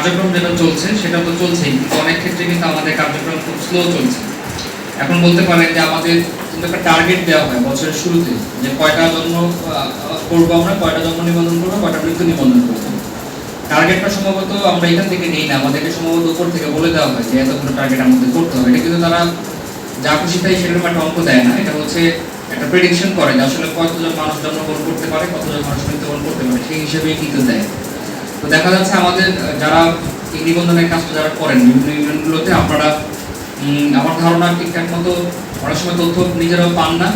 কার্যক্রম যেটা চলছে, সেটা তো চলছেই। অনেক ক্ষেত্রে কিন্তু আমাদের কার্যক্রম খুব স্লো চলছে। এখন বলতে পারেন যে আমাদের কিন্তু একটা টার্গেট দেওয়া হয় বছরের শুরুতে, যে কয়টা জন্ম করব আমরা, কয়টা জন্ম নিবন্ধন করব, কয়টা মৃত্যু নিবন্ধন করব। টার্গেটটা সম্ভবত আমরা এখান থেকে নেই না, আমাদেরকে সম্ভবত উপর থেকে বলে দেওয়া হয় যে এতগুলো টার্গেট আমাদের করতে হবে। এটা কিন্তু তারা যা খুশি তাই সেরকম একটা অঙ্ক দেয় না। এটা হচ্ছে একটা প্রেডিকশন করে যে আসলে কতজন মানুষ জন্মগ্রহণ করতে পারে, কতজন মানুষ মৃত্যুবরণ করতে পারে, সেই হিসেবেই কিন্তু দেয়। তো দেখা যাচ্ছে আমাদের, যারা এই নিবন্ধনের কাজটা যারা করেন, বিভিন্ন ইউনিয়নগুলোতে আপনারা আমার ধারণা ঠিকঠাক মতো অনেক সময় তথ্য নিজেরাও পান না।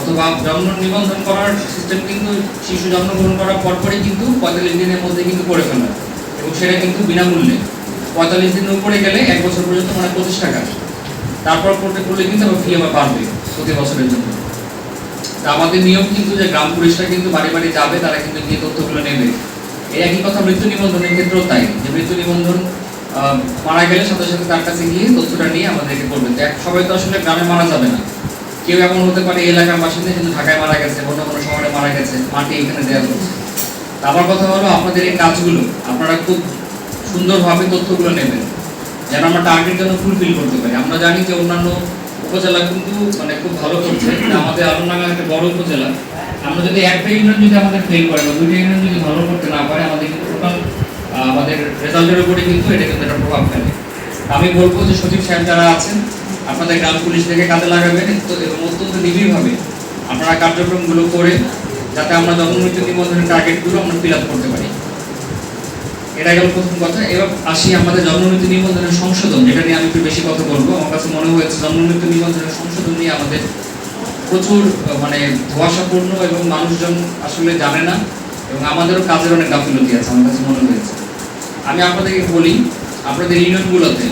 অথবা জন্ম, নিবন্ধন করার সিস্টেম কিন্তু শিশু জন্মগ্রহণ করার পরপরই কিন্তু পঁয়তাল্লিশ দিনের মধ্যে কিন্তু করে ফেলা। এবং সেটা কিন্তু বিনামূল্যে। পঁয়তাল্লিশ দিনের উপরে গেলে এক বছর পর্যন্ত মানে পঁচিশ টাকা। তারপর করতে করলে কিন্তু আবার ফি আবার বাড়বে প্রতি বছরের জন্য। তা আমাদের নিয়ম কিন্তু যে গ্রাম পুলিশরা কিন্তু বাড়ি বাড়ি যাবে, তারা কিন্তু গিয়ে তথ্যগুলো নেবে। একই কথা মৃত্যু নিবন্ধনের ক্ষেত্রেও তাই, যে মৃত্যু নিবন্ধন মারা গেলে সাথে সাথে তার কাছে গিয়ে তথ্যটা নিয়ে আমাদেরকে তো সবাই তো আসলে গ্রামে মারা যাবে না। কেউ এমন হতে পারে এলাকার বাসিন্দা কিন্তু ঢাকায় মারা গেছে, অন্য কোনো শহরে মারা গেছে, মাটি এখানে দেওয়া হচ্ছে। তা আমার কথা হলো আপনাদের এই কাজগুলো, আপনারা খুব সুন্দরভাবে তথ্যগুলো নেবেন, যেন আমরা টার্গেট যেন ফুলফিল করতে পারি। আমরা জানি যে অন্যান্য উপজেলা কিন্তু মানে খুব ভালো করছে আমাদের আলমডাঙ্গা একটা বড় উপজেলা। আমরা যদি একটা ইউনিয়ন যদি আমাদের ফেল করে বা দুইটা ইউনিয়ন যদি ভালো করতে না পারে, আমাদের কিন্তু টোটাল আমাদের রেজাল্টের উপরে কিন্তু এটা কিন্তু একটা প্রভাব ফেলে। আমি বলব যে সচিব সাহেব যারা আছেন, আপনাদের গ্রাম পুলিশ থেকে কাজে লাগাবেন এবং অত্যন্ত নিবিড়ভাবে আপনারা কার্যক্রমগুলো করে যাতে আমরা জন্মমৃত্যু নিবন্ধনের টার্গেটগুলো আমরা ফিল আপ করতে পারি। এটা গেল প্রথম কথা। এবার আসি আমাদের জন্মমৃত্যু নিবন্ধনের সংশোধন, যেটা নিয়ে আমি একটু বেশি কথা বলব। আমার কাছে মনে হয়েছে জন্মমৃত্যু নিবন্ধনের সংশোধন নিয়ে আমাদের প্রচুর মানে ধোয়াশাপূর্ণ এবং মানুষজন আসলে জানে না এবং আমাদেরও কাজের অনেক গাফিলতি আছে আমার কাছে মনে হয়েছে। আমি আপনাদেরকে বলি আপনাদের ইউনিয়নগুলোতে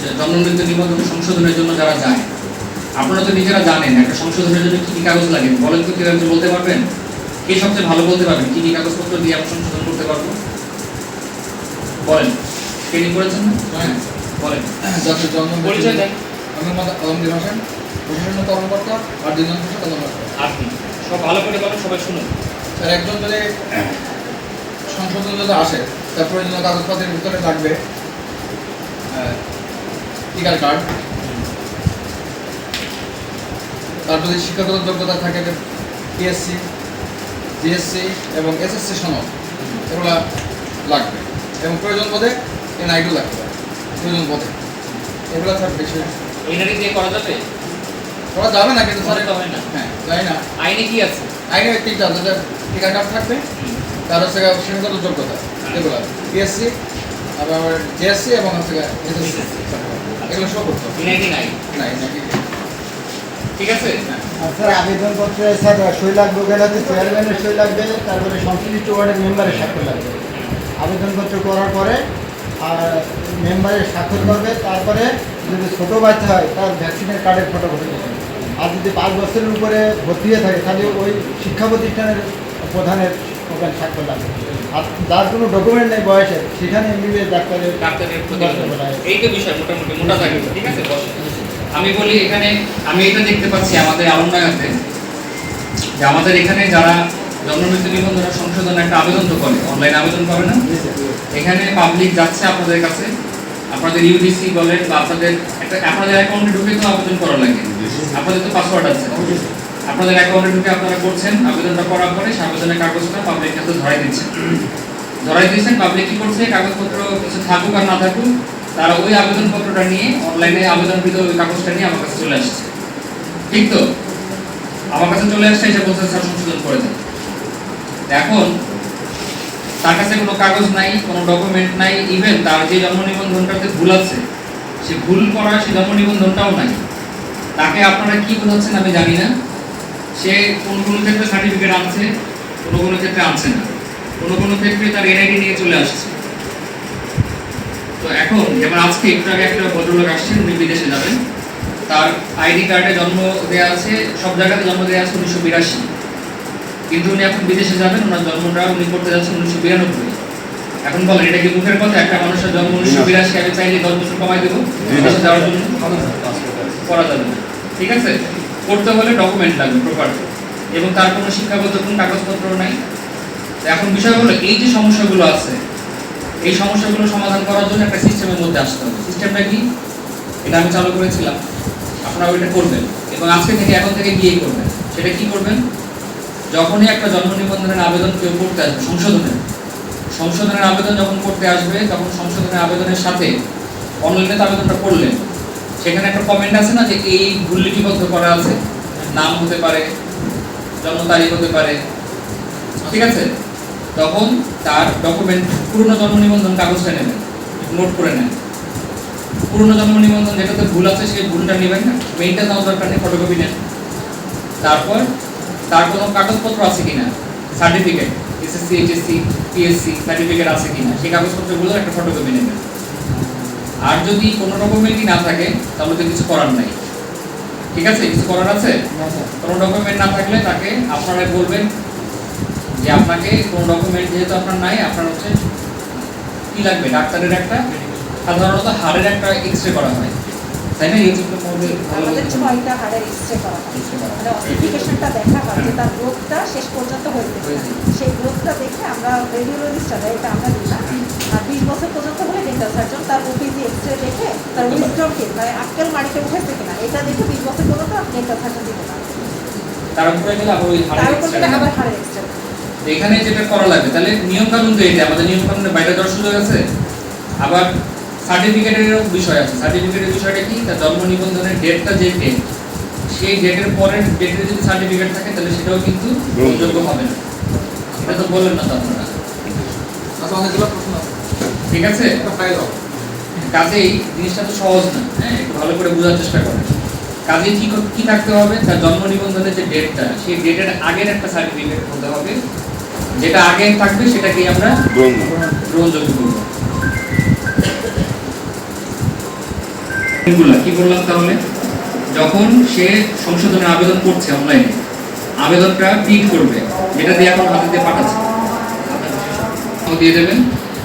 যে জন্মমৃত্যু নিবন্ধন সংশোধনের জন্য যারা যায় আপনারা তো নিজেরা জানেন একটা সংশোধনের জন্য কি কি কাগজ লাগে বলেন তো কেউ একজন বলতে পারবেন? কে সবচেয়ে ভালো বলতে পারবেন কি কি কাগজপত্র দিয়ে আমরা সংশোধন করতে পারব? বলেন ট্রেনিং করেছেন না? হ্যাঁ বলেন। পরিচয় দেন। আমি মোহাম্মদ আলমগীর হোসেন প্রশাসন কর্মকর্তা আর দুজন ভাষা কর্মকর্তা। আপনি সব ভালো করে বলেন সবাই শুনুন। স্যার একজন যদি সংশোধন যদি আসে তার প্রয়োজনীয় কাগজপত্রের ভিতরে থাকবে টিকার কার্ড। তার যদি শিক্ষাগত যোগ্যতা থাকে পিএসসি জিএসসি এবং এসএসসি সনদ এগুলা লাগবে। এবং প্রয়োজন বোধে এনআইডিও লাগবে প্রয়োজন বোধে এগুলো থাকবে বেশি এনারি দিয়ে করা যাবে? করা যাবে না কিন্তু স্যার তো হয় না। হ্যাঁ জানি না। আইনে কি আছে? আইনে তিনটা যাদের কার্ড থাকবে তার হচ্ছে শিক্ষাগত যোগ্যতা এগুলো পিএসসি আবার জিএসসি এবং হচ্ছে এগুলো সব করতে হবে। নাই নাই ঠিক আছে? আর স্যার আবেদনপত্রে স্যার সই লাগবে ওখানে চেয়ারম্যানের সই লাগবে তারপরে সংশ্লিষ্ট ওয়ার্ডের মেম্বারের স্বাক্ষর লাগবে। আবেদনপত্র করার পরে আর মেম্বারের স্বাক্ষর করবে তারপরে যদি ছোটো বাচ্চা হয় তার ভ্যাকসিনের কার্ডের ফটো ফটো দেবে আর যদি পাঁচ বছরের উপরে ভর্তি হয়ে থাকে তাহলে ওই শিক্ষা প্রতিষ্ঠানের প্রধানের ওখানে স্বাক্ষর লাগবে আর যার কোনো ডকুমেন্ট নেই বয়সের সেখানে এমবিবিএস ডাক্তারের ডাক্তারের প্রতিবেদন এই তো বিষয় মোটামুটি মোটা থাকে ঠিক আছে? আমি বলি এখানে আমি এটা দেখতে পাচ্ছি আমাদের আলমডাঙ্গাতে যে আমাদের এখানে যারা জন্মমৃত্যু নিবন্ধনের সংশোধন একটা আবেদন তো করে অনলাইন আবেদন করে না? এখানে পাবলিক যাচ্ছে আপনাদের কাছে আপনাদের ইউডিসি বলেন বা আপনাদের একটা আপনাদের অ্যাকাউন্টে ঢুকে তো আবেদন করা লাগে। আপনাদের তো পাসওয়ার্ড আছে। আপনাদের অ্যাকাউন্টে ঢুকে আপনারা করছেন, আবেদনটা করার পরে আবেদনের কাগজটা পাবলিক কাছে ধরাই দিচ্ছেন। ধরাই দিয়েছেন পাবলিক কি করছে? কাগজপত্র কিছু থাকুক আর না থাকুক, তারা ওই আবেদনপত্রটা নিয়ে অনলাইনে আবেদনকৃত ওই কাগজটা নিয়ে আমার কাছে চলে আসছে। ঠিক তো? আমার কাছে চলে আসছে, এসে বলছে, স্যার, সংশোধন করে দেন। এখন তার কাছে কোনো কাগজ নাই, কোনো ডকুমেন্ট নাই ইভেন তার যে জন্ম নিবন্ধনটাতে ভুল আছে, সে ভুল করা সে জন্ম নিবন্ধনটাও নাই। তাকে আপনারা কি বোঝাচ্ছেন আমি জানি না। সে কোন কোনো ক্ষেত্রে সার্টিফিকেট আনছে, কোনো কোনো ক্ষেত্রে আনছে না। কোনো কোনো ক্ষেত্রে তার এনআইডি নিয়ে চলে আসছে। তো এখন যেমন আজকে একটু আগে একটা ভদ্রলোক আসছেন, উনি বিদেশে যাবেন। তার আইডি কার্ডে জন্ম দেওয়া আছে, সব জায়গাতে জন্ম দেওয়া আছে, উনিশশো বিরাশি। কিন্তু উনি এখন বিদেশে যাবেন ওনার জন্মটা উনি করতে যাচ্ছেন উনিশশো বিরানব্বই এখন বলেন এটা কি মুখের কথা? একটা মানুষের জন্ম উনিশশো বিরাশি আমি চাইলে দশ বছর কমাই দেবো। বিদেশে যাওয়ার জন্য করা যাবে ঠিক আছে? করতে হলে ডকুমেন্ট লাগবে প্রপার এবং তার কোনো শিক্ষাগত কোনো কাগজপত্র নাই। এখন বিষয় হলো এই যে সমস্যাগুলো আছে এই সমস্যাগুলো সমাধান করার জন্য একটা সিস্টেমের মধ্যে আসতে হবে। সিস্টেমটা কি? এটা আমি চালু করেছিলাম। আপনারা ওইটা করবেন। এবং আজকে থেকে এখন থেকে গিয়েই করবেন। সেটা কি করবেন? যখনই একটা জন্ম নিবন্ধনের আবেদন কেউ করতে আসবে, সংশোধনের। সংশোধনের আবেদন যখন করতে আসবে, তখন সংশোধনের আবেদনের সাথে অনলাইনে তো আবেদনটা করলেন। সেখানে একটা কমেন্ট আছে না যে এই ভুল লিপিবদ্ধ করা আছে, নাম হতে পারে, জন্ম তারিখ হতে পারে, ঠিক আছে? তখন তার ডকুমেন্ট পুরনো জন্ম নিবন্ধন কাগজটা নেবেন নোট করে নেন। পুরনো জন্ম নিবন্ধন যেটাতে ভুল আছে, সেই ভুলটা নেবেন না মেইনটা নাও দরকার নেই ফটোকপি নেন। তারপর তার কোনো কাগজপত্র আছে কিনা? Certificate SSC HSC PSC certificate আছে কিনা? সেই কাগজপত্রগুলো একটা ফটোকপি নেবেন আর যদি কোনো ডকুমেন্টই না থাকে তাহলে তো কিছু করার নাই। ঠিক আছে? কিছু করার আছে? কোনো ডকুমেন্ট না থাকলে তাকে আপনারা বলবেন যে আপনাকে কোনো ডকুমেন্ট যেহেতু আপনার নাই আপনার হচ্ছে কি লাগবে? ডাক্তারের একটা সাধারণত হাড়ের একটা এক্স রে করা হয়। তাই না ইউটিউবের আমাদের ছয়টা হাড়ের এক্সরে করা হয় X-ray করা। মানে দেখা হয় যে তার গ্রোথটা শেষ পর্যন্ত হয়েছে হয়েছে। সেই গ্রোথটা দেখে আমরা রেডিওলজিস্টরা এটা আমরা দিই না আর বিশ বছর পর্যন্ত হলে ডেন্টাল সার্জন তার ওপিজি এক্সরে দেখে তার বুঝতে পারছি। উইজডম কিট মানে আক্কেল মাটিতে উঠেছে কিনা এটা দেখে বিশ বছর পর্যন্ত ডেন্টাল সার্জন দিতে পারে তার উপরে গেলে আবার ওই হাড়ের উপর X-ray থেকে নেবেন। আবার হাড়ের এক্সরে এখানে যেটা করা লাগবে তাহলে নিয়ম কানুন তো এটা আমাদের নিয়ম কানুনের বাইরে যাওয়ার সুযোগ আছে আবার সার্টিফিকেটের বিষয় আছে। সার্টিফিকেটের বিষয়টা কি? তার জন্ম নিবন্ধনের ডেটটা যে ডেট সেই ডেটের পরের ডেটের যদি সার্টিফিকেট থাকে তাহলে সেটাও কিন্তু গ্রহণযোগ্য হবে না। এটা তো বললেন না তো আপনারা। আচ্ছা অনেকগুলো প্রশ্ন আছে। ঠিক আছে? একটা ফাইল হোক কাজেই জিনিসটা তো সহজ না। হ্যাঁ একটু ভালো করে বোঝার চেষ্টা করেন। কাজে কি কি থাকতে হবে? তার জন্ম নিবন্ধনের যে ডেটটা সেই ডেটের আগের একটা সার্টিফিকেট হতে হবে। যেটা আগে থাকবে সেটাকেই আমরা গ্রহণযোগ্য করব। কি বললাম তাহলে? যখন সে সংশোধনের আবেদন করছে অনলাইনে আবেদনটা প্রিন্ট করবে যেটা দিয়ে এখন হাতে পাঠাচ্ছে। দিয়ে দেবেন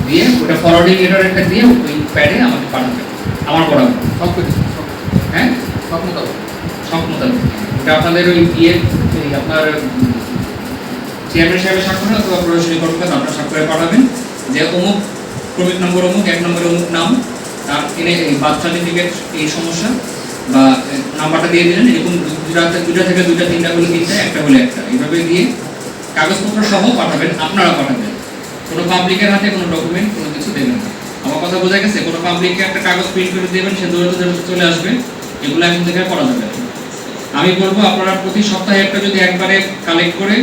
দিয়ে ওটা ফরওয়ার্ডিং লেটার একটা দিয়ে ওই প্যাডে আমাকে পাঠাবেন আমার বরাবর। সব কিছু হ্যাঁ? সব মোতাবেক সব মোতাবেক ওটা আপনাদের ওই ইয়ে আপনার চেয়ারম্যান সাহেবের স্বাক্ষরে অথবা প্রশাসনিক কর্মকর্তা আপনার স্বাক্ষরে পাঠাবেন। যে অমুক ক্রমিক নম্বর অমুক এক নম্বরে অমুক নাম তার এনে এই সমস্যা বা নাম্বারটা দিয়ে দিলেন, এরকম দুটা দুটা থেকে দুটা, তিনটা হলে তিনটা একটা হলে একটা। এইভাবে দিয়ে কাগজপত্র সহ পাঠাবেন, আপনারা পাঠাবেন। কোনো পাবলিকের হাতে কোনো ডকুমেন্ট কোনো কিছু দেবেন না। আমার কথা বোঝা গেছে, কোনো পাবলিককে একটা কাগজ প্রিন্ট করে দেবেন, সে দৌড়তে দৌড়তে চলে আসবে। এগুলো এখন থেকে করা যাবে আমি বলব, আপনারা প্রতি সপ্তাহে একটা যদি একবারে কালেক্ট করে,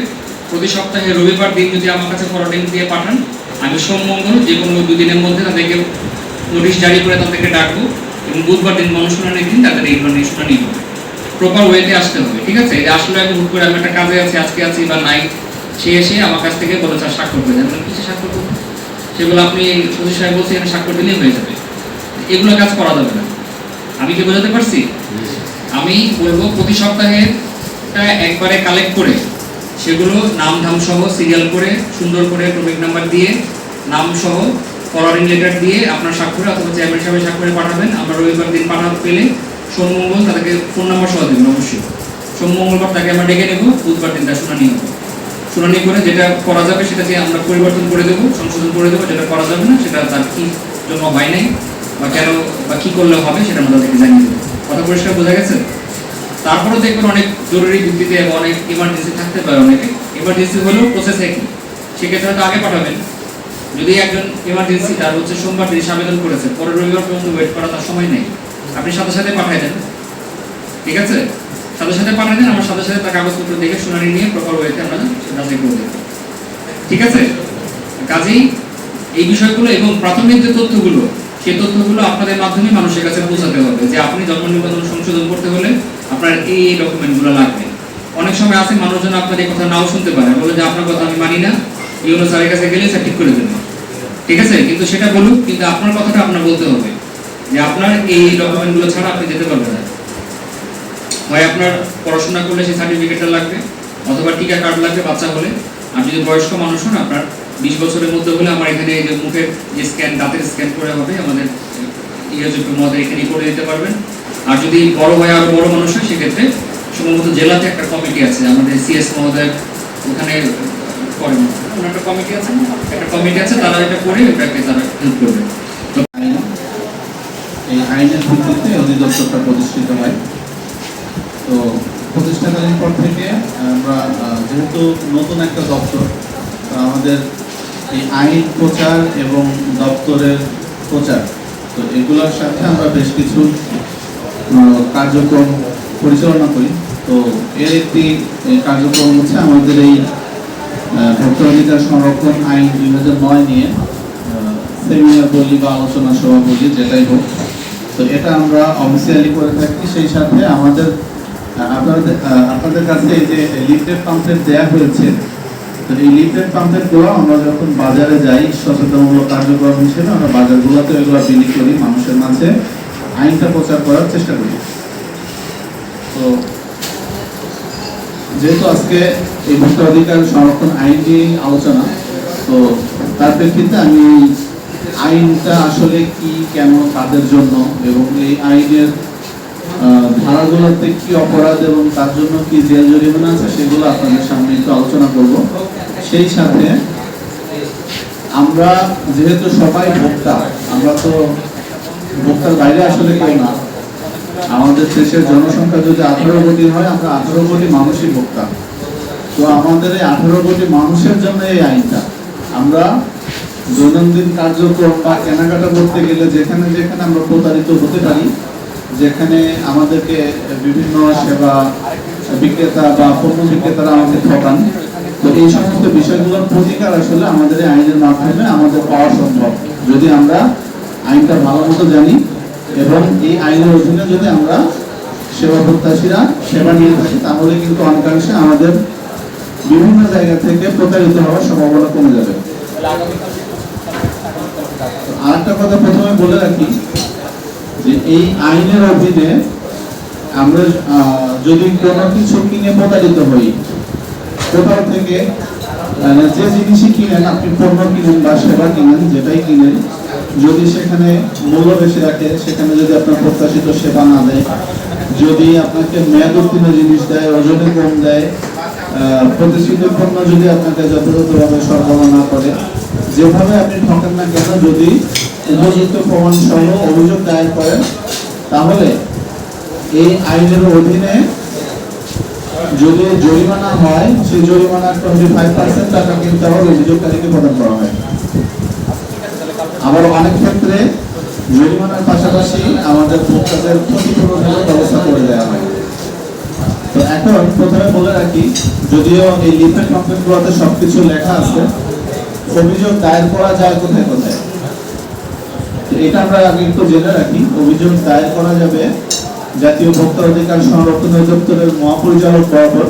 প্রতি সপ্তাহে রবিবার দিন যদি আমার কাছে ফরওয়ার্ডিং দিয়ে পাঠান, আমি সোম মঙ্গল যে কোনো দুদিনের মধ্যে তাদেরকে নোটিশ জারি করে তাদেরকে ডাকবো এবং বুধবার দিন গণশুনানির দিন তাদের এই ধরনের শুনানি হবে প্রপার ওয়েতে আসতে হবে, ঠিক আছে? যে আসলে আমি হুট করে আমি একটা কাজে আছি, আজকে আছি বা নাই, সে এসে আমার কাছ থেকে বলে, স্যার, স্বাক্ষর করে দেন। কিছু স্বাক্ষর করব? সেগুলো আপনি প্রতি সাহেব বলছে, এখানে স্বাক্ষর দিলেই হয়ে যাবে। এগুলো কাজ করা যাবে না। আমি কি বোঝাতে পারছি? আমি বলব, প্রতি সপ্তাহে একবারে কালেক্ট করে সেগুলো নাম ধাম সহ সিরিয়াল করে, সুন্দর করে ক্রমিক নাম্বার দিয়ে নাম সহ ফরওয়ার্ডিং লেটার দিয়ে আপনার স্বাক্ষরে অথবা চেয়ারম্যান সাহেবের স্বাক্ষরে পাঠাবেন। আমরা রবিবার দিন পাঠা পেলে সোম মঙ্গল তাদেরকে ফোন নাম্বার সহ দেবেন, অবশ্যই। সোম মঙ্গলবার তাকে আমরা ডেকে নেব, বুধবার দিন তার শুনানি হবে। শুনানি করে যেটা করা যাবে সেটাকে আমরা পরিবর্তন করে দেবো, সংশোধন করে দেবো, যেটা করা যাবে না সেটা তার কি জন্য হয় নাই, বা কেন, বা কি করলে হবে সেটা আমরা তাদেরকে জানিয়ে দেবো। কথা পরিষ্কার বোঝা গেছে? তারপরেও দেখবেন অনেক জরুরি ভিত্তিতে অনেক ইমার্জেন্সি থাকতে পারে অনেকে। ইমার্জেন্সি হলেও প্রসেস একই। সেক্ষেত্রে হয়তো আগে পাঠাবেন। যদি একজন ইমার্জেন্সি তার হচ্ছে সোমবার দিন আবেদন করেছে, পরের রবিবার পর্যন্ত ওয়েট করা তার সময় নেই। আপনি সাথে সাথে পাঠিয়ে দেন। ঠিক আছে? সাথে সাথে পাঠিয়ে দেন, আমার সাথে সাথে তার কাগজপত্র দেখে শুনানি নিয়ে প্রপার ওয়েতে আমরা যাচাই করে দেবো ঠিক আছে? কাজেই এই বিষয়গুলো এবং প্রাথমিক যে তথ্যগুলো, সেই তথ্যগুলো আপনাদের মাধ্যমে মানুষের কাছে পৌঁছাতে হবে যে আপনি জন্ম নিবন্ধন সংশোধন করতে হলে আপনার এই এই ডকুমেন্টগুলো লাগবে। অনেক সময় আছে মানুষজন আপনার এই কথা নাও শুনতে পারে, বলে যে আপনার কথা আমি মানি না। ইউনো স্যারের কাছে গেলে স্যার ঠিক করে দেবেন ঠিক আছে? কিন্তু সেটা বলুক, কিন্তু আপনার কথাটা আপনার বলতে হবে। যে আপনার এই ডকুমেন্টগুলো ছাড়া আপনি যেতে পারবেন না। হয় আপনার পড়াশোনা করলে সেই সার্টিফিকেটটা লাগবে, অথবা টিকা কার্ড লাগবে বাচ্চা হলে। আর যদি বয়স্ক মানুষ হন, আপনার বিশ বছরের মধ্যে হলে আমার এখানে যে মুখের যে স্ক্যান দাঁতের স্ক্যান করে হবে, আমাদের ইয়েজুপি মধ্যে এখানে করে দিতে পারবেন। আর যদি বড় হয়, আরও বড় মানুষ হয়, সেক্ষেত্রে সম্ভবত জেলাতে একটা কমিটি আছে, আমাদের সিএস মহোদয়। ওখানে প্রতিষ্ঠাকালীন পর থেকে আমরা যেহেতু নতুন একটা দপ্তর আমাদের এই আইন প্রচার এবং দপ্তরের প্রচার, তো এগুলোর সাথে আমরা বেশ কিছু কার্যক্রম পরিচালনা করি। তো এর একটি কার্যক্রম হচ্ছে আমাদের এই ভোক্তা অধিকার সংরক্ষণ আইন দুই হাজার নয় নিয়ে সেমিনার বলি বা আলোচনা সভা বলি, যেটাই হোক। তো এটা আমরা অফিসিয়ালি করে থাকি। সেই সাথে আমাদের আপনাদের আপনাদের কাছে এই যে লিফলেট পাম্পলেট দেওয়া হয়েছে, তো এই লিফলেট পাম্পলেটগুলো আমরা যখন বাজারে যাই, সচেতনমূলক কার্যক্রম হিসেবে আমরা বাজারগুলোতে এগুলো বিলি করি, মানুষের মাঝে। আইনটা প্রচার করার চেষ্টা করি। তো যেহেতু আজকে এই ভোক্তা অধিকার সংরক্ষণ আইন নিয়ে আলোচনা, তো তার প্রেক্ষিতে আমি আইনটা আসলে কি, কেন, কাদের জন্য এবং এই আইনের ধারাগুলোতে কি অপরাধ এবং তার জন্য কি জেল জরিমানা আছে সেগুলো আপনাদের সামনে একটু আলোচনা করব। সেই সাথে আমরা যেহেতু সবাই ভোক্তা, আমরা তো ভোক্তার বাইরে আসলে কেউ না আমাদের দেশের জনসংখ্যা যদি আঠারো কোটি হয়, আমরা আঠারো কোটি মানুষই ভোক্তা। তো আমাদের এই আঠারো কোটি মানুষের জন্য এই আইনটা। আমরা দৈনন্দিন কার্যক্রম বা কেনাকাটা করতে গেলে যেখানে যেখানে আমরা প্রতারিত হতে পারি, যেখানে আমাদেরকে বিভিন্ন সেবা বিক্রেতা বা পণ্য বিক্রেতারা আমাদের ঠকান, তো এই সমস্ত বিষয়গুলোর প্রতিকার আসলে আমাদের এই আইনের মাধ্যমে আমাদের পাওয়া সম্ভব। যদি আমরা আইনটা ভালো মতো জানি এবং এই আইনের অধীনে যদি আমরা সেবা প্রত্যাশীরা সেবা নিয়ে থাকি, তাহলে কিন্তু অনেকাংশে আমাদের বিভিন্ন জায়গা থেকে প্রতারিত হওয়ার সম্ভাবনা কমে যাবে। আরেকটা কথা প্রথমে বলে রাখি যে এই আইনের অধীনে আমরা যদি কোনো কিছু কিনে প্রতারিত হই, কোথাও থেকে যে জিনিসই কিনেন, আপনি পণ্য কিনেন বা সেবা কিনেন, যেটাই কিনেন যদি সেখানে মূল্য বেশি রাখে, সেখানে যদি আপনার প্রত্যাশিত সেবা না দেয়, যদি আপনাকে মেয়াদ উত্তীর্ণ জিনিস দেয়, ওজনে কম দেয় প্রতিষ্ঠিত পণ্য যদি আপনাকে যথাযথভাবে সরবরাহ না করে, যেভাবে আপনি ঠকেন না কেন, যদি উপযুক্ত প্রমাণ সহ অভিযোগ দায়ের করেন, তাহলে এই আইনের অধীনে যদি জরিমানা হয়, সেই জরিমানার টোয়েন্টি ফাইভ পার্সেন্ট টাকা কিন্তু আবার অভিযোগকারীকে প্রদান করা হয়। আবার অনেক ক্ষেত্রে জরিমানার পাশাপাশি আমাদের ভোক্তাদের ক্ষতিপূরণের ব্যবস্থা করে দেওয়া হয়। তো এখন প্রথমে বলে রাখি, যদিও এই লিফেট কমপ্লেনগুলোতে সবকিছু লেখা আছে, অভিযোগ দায়ের করা যায় কোথায় কোথায়? এটা আমরা আগে একটু জেনে রাখি, অভিযোগ দায়ের করা যাবে জাতীয় ভোক্তা অধিকার সংরক্ষণ অধিদপ্তরের মহাপরিচালক বরাবর।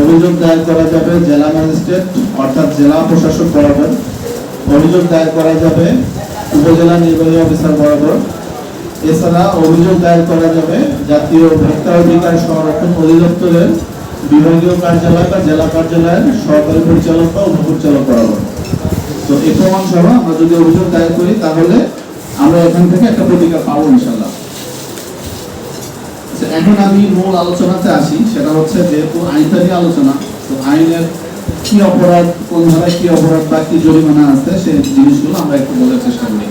অভিযোগ দায়ের করা যাবে জেলা ম্যাজিস্ট্রেট, অর্থাৎ জেলা প্রশাসক বরাবর। অভিযোগ দায়ের করা যাবে উপজেলা নির্বাহী অফিসার বরাবর। এছাড়া অভিযোগ দায়ের করা যাবে জাতীয় ভোক্তা অধিকার সংরক্ষণ অধিদপ্তরের বিভাগীয় কার্যালয় বা জেলা কার্যালয়ের সহকারী পরিচালক বা উপপরিচালক বরাবর। তো এই প্রমাণ সহ আমরা যদি অভিযোগ দায়ের করি তাহলে আমরা এখান থেকে একটা প্রতিকার পাবো ইনশাল্লাহ আচ্ছা, এখন আমি মূল আলোচনাতে আসি। সেটা হচ্ছে যেহেতু আইনটারই আলোচনা তো আইনের কি অপরাধ, কোন ধারায় কি অপরাধ বা কি জরিমানা আছে সেই জিনিসগুলো আমরা একটু বলার চেষ্টা করি।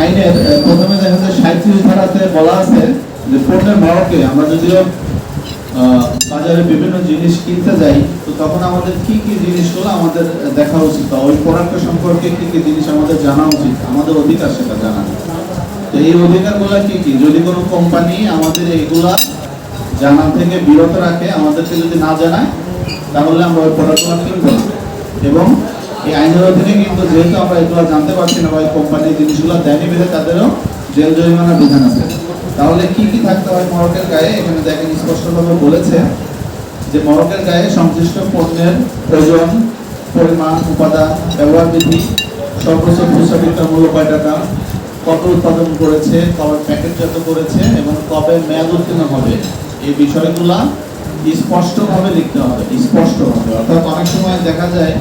আইনের প্রথমে দেখা যায় সাঁত্রিশ ধারাতে বলা আছে যে পণ্যের মরকে আমরা যদিও বাজারে বিভিন্ন জিনিস কিনতে যাই, তো তখন আমাদের কি কি জিনিসগুলো আমাদের দেখা উচিত বা ওই প্রোডাক্ট সম্পর্কে কি কি জিনিস আমাদের জানা উচিত, আমাদের অধিকার সেটা জানা। তো এই অধিকারগুলো কি কি? যদি কোনো কোম্পানি আমাদের এইগুলা জানা থেকে বিরত রাখে, আমাদেরকে যদি না জানায়, তাহলে আমরা ওই পড়াশোনা না এবং এই আইনের অধীনে কিন্তু যেহেতু আমরা এগুলো জানতে পারছি না বা এই কোম্পানি জিনিসগুলো দেয়নি বেঁধে তাদেরও জেল জরিমানার বিধান আছে। তাহলে কি কি থাকতে হয় মরকের গায়ে? এখানে দেখেন স্পষ্টভাবে বলেছে যে মরকের গায়ে সংশ্লিষ্ট পণ্যের ওজন, পরিমাণ, উপাদান, ব্যবহার বিধি, সর্বোচ্চ বিক্রয় মূল্য কয় টাকা, কত উৎপাদন করেছে, কবে প্যাকেটজাত করেছে, এবং কবে মেয়াদ উত্তীর্ণ হবে। এই বিষয়গুলা স্পষ্টভাবে লিখতে হবে, স্পষ্টভাবে। অর্থাৎ অনেক সময় দেখা যায়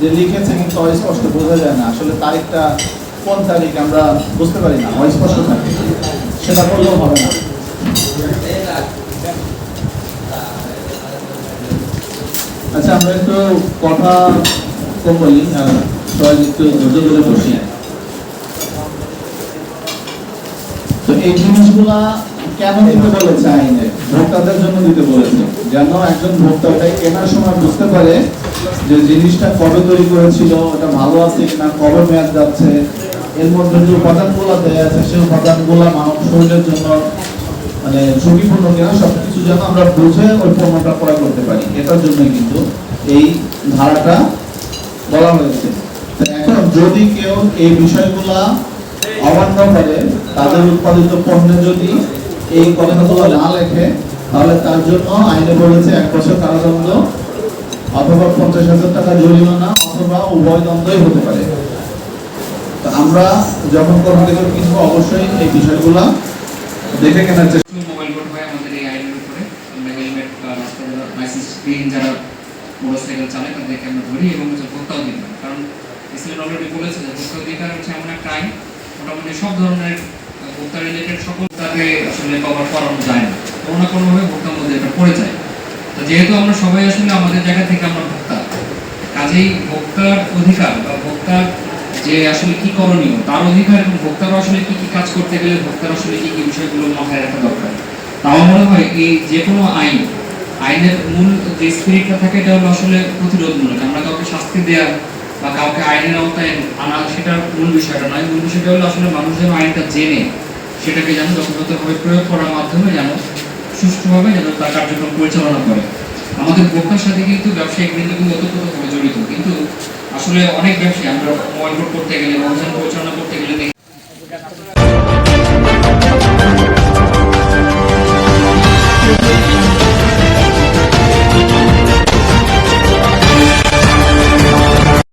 যে লিখেছে কিন্তু অস্পষ্ট বোঝা যায় না। আসলে তারিখটা কোন তারিখ আমরা বুঝতে পারি না, অস্পষ্ট থাকে। সেটা করলেও হবে না। আচ্ছা আমরা একটু কথা বলি সবাই একটু ধৈর্য ধরে বসি। তো এই জিনিসগুলা কেন দিতে বলেছে আইনে? ভোক্তাদের জন্য দিতে বলেছে। যেন একজন কেনার সময় বুঝতে পারে যে জিনিসটা কবে তৈরি করেছিল, ওটা ভালো আছে কিনা, কবে মেয়াদ যাচ্ছে। এর মধ্যে যে উপাদানগুলো আছে, সেই উপাদানগুলো মানব শরীরের জন্য মানে ঝুঁকিপূর্ণ কিনা, সবকিছু যেন আমরা বুঝে ওই পণ্যটা ক্রয় করতে পারি। এটার জন্য কিন্তু এই ধারাটা বলা হয়েছে। এখন যদি কেউ এই বিষয়গুলা অমান্য করে, তাদের উৎপাদিত পণ্যে যদি এই কথাগুলো না লেখে, তাহলে তার জন্য আইনে বলেছে এক বছর কারাদণ্ড, অথবা পঞ্চাশ হাজার টাকা জরিমানা, অথবা উভয় দ্বন্দ্বই হতে পারে। আমরা যখন কিছু কিনবো, অবশ্যই এই বিষয়গুলা দেখে কেনার চেষ্টা তাদেরকে কারণ হচ্ছে এমন একটা মোটামুটি সব ধরনের ভোক্তা রিলেটেড সকল তাকে আসলে কভার করানো যায় না। কোনো না কোনোভাবে ভোক্তার মধ্যে এটা পড়ে যায়। তো যেহেতু আমরা সবাই আসলে আমাদের জায়গা থেকে আমরা ভোক্তা, কাজেই ভোক্তার অধিকার বা ভোক্তার যে আসলে কি করণীয়, তার অধিকার এবং ভোক্তার আসলে কি কি কাজ করতে গেলে ভোক্তার আসলে কি কি বিষয়গুলো মাথায় রাখা দরকার। তাও মনে হয় এই যে কোনো আইন, আইনের মূল যে স্পিরিটটা থাকে, এটা হলো আসলে প্রতিরোধমূলক। আমরা কাউকে শাস্তি দেওয়া বা কাউকে আইনের আওতায় আনা সেটা মূল বিষয়টা নয়। মূল বিষয়টা হলো আসলে মানুষ যেন আইনটা জেনে সেটাকে যেন যথাযথভাবে প্রয়োগ করার মাধ্যমে যেন সুষ্ঠুভাবে যেন তার কার্যক্রম পরিচালনা করে। আমাদের বোকার সাথে কিন্তু ব্যবসায়িক বৃন্দ কিন্তু অতপ্রতভাবে জড়িত। কিন্তু আসলে অনেক ব্যবসায়ী, আমরা মোবাইল করতে গেলে অনুষ্ঠান পরিচালনা করতে গেলে